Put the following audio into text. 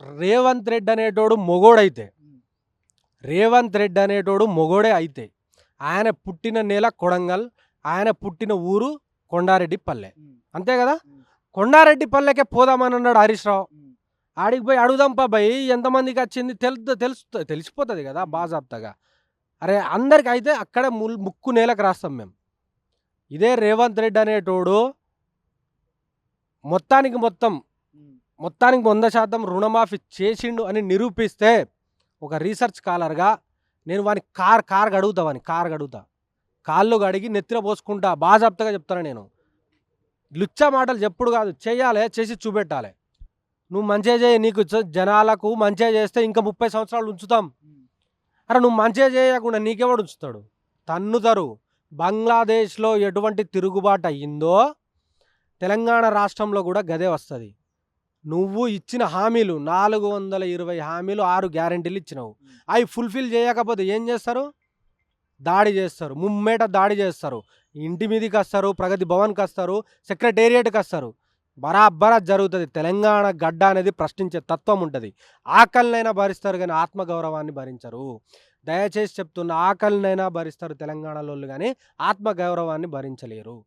రేవంత్ రెడ్డి అనేటోడు మొగోడైతే. రేవంత్ రెడ్డి అనేటోడు మొగోడే అయితే. ఆయన పుట్టిన నేల కొడంగల్ ఆయన పుట్టిన ఊరు కొండారెడ్డి పల్లె అంతే కదా? కొండారెడ్డి పల్లెకే పోదామని అన్నాడు హరీష్ రావు. ఆడికి పోయి అడుగుదాం బాయ్ ఎంతమందికి వచ్చింది తెలుసు తెలుసు తెలిసిపోతుంది కదా బాజాబ్తాగా అరే అందరికి అయితే అక్కడే ముల్ ముక్కు నేలకు రాస్తాం మేము. ఇదే రేవంత్ రెడ్డి అనేటోడు మొత్తానికి మొత్తం మొత్తానికి వంద శాతం రుణమాఫీ చేసిండు అని నిరూపిస్తే ఒక రీసెర్చ్ కాలర్గా నేను వాని కార్ కార్ గడుగుతా వాని కార్ గడుగుతా కాళ్ళు గడిగి నెత్తిన పోసుకుంటా. బాజాబ్తగా చెప్తాను నేను. లుచ్చా మాటలు చెప్పుడు కాదు. చేయాలి చేసి చూపెట్టాలి. నువ్వు మంచిగా చేయి నీకు జనాలకు మంచిగా చేస్తే ఇంకా ముప్పై సంవత్సరాలు ఉంచుతాం. అరే నువ్వు మంచిగా చేయకుండా నీకెవడు ఉంచుతాడు? తన్నుతారు బంగ్లాదేశ్లో ఎటువంటి తిరుగుబాటు అయ్యిందో తెలంగాణ రాష్ట్రంలో కూడా గదే వస్తుంది. నువ్వు ఇచ్చిన హామీలు నాలుగు వందల ఇరవై హామీలు ఆరు గ్యారెంటీలు ఇచ్చినావు. అవి ఫుల్ఫిల్ చేయకపోతే ఏం చేస్తారు? దాడి చేస్తారు. ముమ్మేట దాడి చేస్తారు. ఇంటి మీదకి వస్తారు ప్రగతి భవన్కి వస్తారు సెక్రటేరియట్కి వస్తారు. బరాబరా జరుగుతుంది. తెలంగాణ గడ్డ అనేది ప్రశ్నించే తత్వం ఉంటుంది. ఆకలినైనా భరిస్తారు కానీ ఆత్మగౌరవాన్ని భరించరు. దయచేసి చెప్తున్న ఆకలినైనా భరిస్తారు తెలంగాణలో కానీ ఆత్మగౌరవాన్ని భరించలేరు.